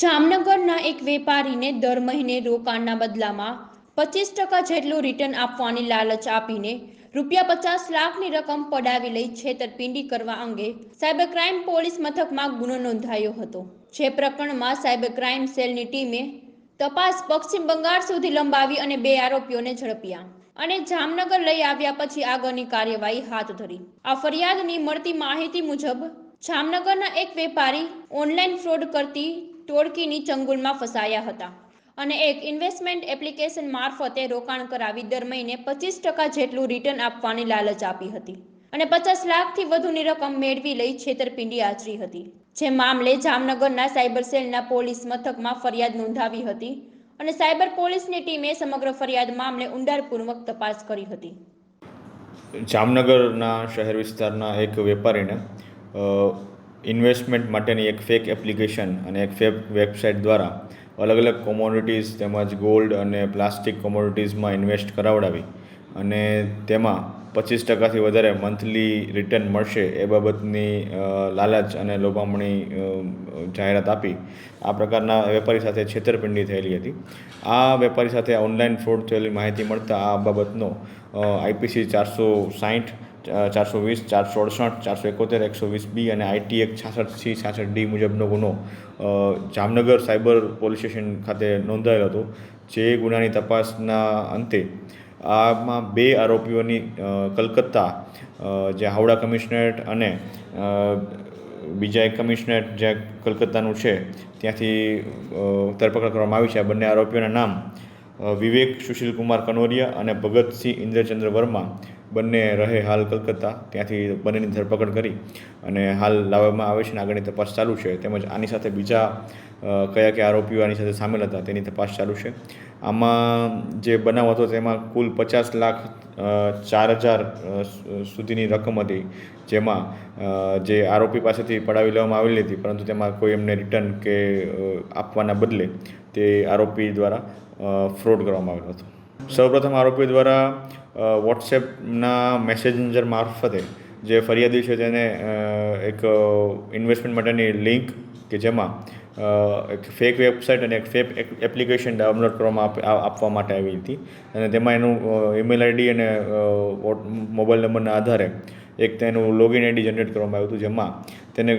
જામનગરના એક વેપારીને દર મહિને રોકાણના બદલામાં પચીસ ટકા જેટલું રિટર્ન આપવાની લાલચ આપીને રૂપિયા પચાસ લાખની રકમ પડાવી લઈ છેતરપિંડી કરવા અંગે સાયબર ક્રાઇમ પોલીસ મથકમાં ગુનો નોંધાયો હતો. જે પ્રકરણમાં સાયબર ક્રાઇમ સેલની ટીમે તપાસ પશ્ચિમ બંગાળ સુધી લંબાવી અને બે આરોપીઓને ઝડપ્યા અને જામનગર લઈ આવ્યા પછી આગળની કાર્યવાહી હાથ ધરી. આ ફરિયાદની મળતી માહિતી મુજબ જામનગરના એક વેપારી ઓનલાઈન ફ્રોડ કરતી ટોળકીની ચંગુલમાં ફસાયા હતા અને એક ઇન્વેસ્ટમેન્ટ એપ્લિકેશન મારફતે રોકાણ કરાવી દર મહિને પચીસ ટકા જેટલું રિટર્ન આપવાની લાલચ આપી હતી અને પચાસ લાખથી વધુની રકમ મેળવી લઈ છેતરપિંડી આચરી હતી. જે મામલે જામનગરના સાયબર સેલના પોલીસ મથકમાં ફરિયાદ નોંધાવી હતી અને સાયબર પોલીસની ટીમે સમગ્ર ફરિયાદ મામલે ઊંડાણપૂર્વક તપાસ કરી હતી. જામનગરના શહેર વિસ્તારના એક વેપારીને ઇન્વેસ્ટમેન્ટ માટેની એક ફેક એપ્લિકેશન અને એક ફેક વેબસાઇટ દ્વારા અલગ અલગ કોમોડિટીઝ તેમજ ગોલ્ડ અને પ્લાસ્ટિક કોમોડિટીઝમાં ઇન્વેસ્ટ કરાવડાવી અને તેમાં પચીસ ટકાથી વધારે મંથલી રિટર્ન મળશે એ બાબતની લાલચ અને લોભામણી જાહેરાત આપી. આ પ્રકારના વેપારી સાથે છેતરપિંડી થયેલી હતી. આ વેપારી સાથે ઓનલાઈન ફ્રોડ થયેલી માહિતી મળતા આ બાબતનો આઈપીસી ચારસો સાઠ ચારસો વીસ, ચારસો અડસઠ, ચારસો એકોતેર, એકસો વીસ બી અને આઈટી એક છાસઠ સી છાસઠ ડી મુજબનો ગુનો જામનગર સાયબર પોલીસ સ્ટેશન ખાતે નોંધાયેલો હતો. જે ગુનાની તપાસના અંતે આમાં બે આરોપીઓની કલકત્તા જે હાવડા કમિશનરેટ અને બીજા એક કમિશનરેટ જે કલકત્તાનું છે, ત્યાંથી ધરપકડ કરવામાં આવી છે. આ બંને આરોપીઓના નામ વિવેક સુશીલ કુમાર કનોરિયા અને ભગતસિંહ ઇન્દ્રચંદ્ર વર્મા બંને રહે હાલ કલકત્તા. ત્યાંથી બંનેની ધરપકડ કરી અને હાલ લાવવામાં આવે છે અને આગળની તપાસ ચાલુ છે. તેમજ આની સાથે બીજા કયા કયા આરોપીઓ આની સાથે સામેલ હતા તેની તપાસ ચાલુ છે. આમાં જે બનાવ હતો તેમાં કુલ પચાસ લાખ ચાર હજાર સુધીની રકમ હતી. જેમાં જે આરોપી પાસેથી પડાવી લેવામાં આવેલી હતી. પરંતુ તેમાં કોઈ એમને રિટર્ન કે આપવાના બદલે તે આરોપી દ્વારા ફ્રોડ કરવામાં આવેલો હતો. સૌપ્રથમ આરોપી દ્વારા વોટ્સએપના મેસેન્જર મારફતે જે ફરિયાદી છે તેને એક ઇન્વેસ્ટમેન્ટ માટેની લિંક કે જેમાં એક ફેક વેબસાઇટ અને એક ફેક એપ્લિકેશન ડાઉનલોડ કરવામાં આપવા માટે આવી હતી. અને તેમાં એનું ઈમેલ આઈડી અને મોબાઈલ નંબરના આધારે એક તેનું લોગિન આઈડી જનરેટ કરવામાં આવ્યું હતું, જેમાં તેને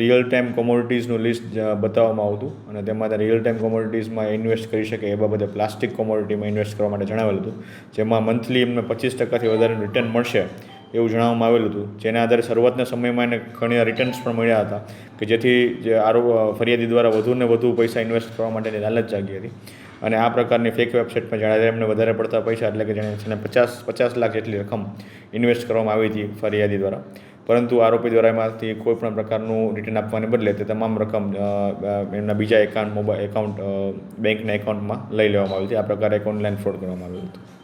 રિયલ ટાઈમ કોમોડિટીઝનું લિસ્ટ બતાવવામાં આવતું અને તેમાં રિયલ ટાઈમ કોમોડિટીઝમાં ઇન્વેસ્ટ કરી શકે એ બાબતે પ્લાસ્ટિક કોમોડિટીમાં ઇન્વેસ્ટ કરવા માટે જણાવેલું હતું. જેમાં મંથલી એમને પચીસ ટકાથી વધારે રિટર્ન મળશે એવું જણાવવામાં આવેલું હતું. જેના આધારે શરૂઆતના સમયમાં એને ઘણી રિટર્ન્સ પણ મળ્યા હતા કે જેથી જે આરો ફરિયાદી દ્વારા વધુને વધુ પૈસા ઇન્વેસ્ટ કરવા માટેની લાલચ જાગી હતી. અને આ પ્રકારની ફેક વેબસાઇટમાં જણાવે એમને વધારે પડતા પૈસા એટલે કે જેને પચાસ પચાસ લાખ જેટલી રકમ ઇન્વેસ્ટ કરવામાં આવી હતી ફરિયાદી દ્વારા. પરંતુ આરોપી દ્વારા એમાંથી કોઈ પણ પ્રકારનું રિટર્ન આપવાને બદલે તે તમામ રકમ એમના બીજા એકાઉન્ટ મોબાઈલ એકાઉન્ટ બેંકના એકાઉન્ટમાં લઈ લેવામાં આવી હતી. આ પ્રકારે એક ઓનલાઈન ફ્રોડ કરવામાં આવ્યું હતું.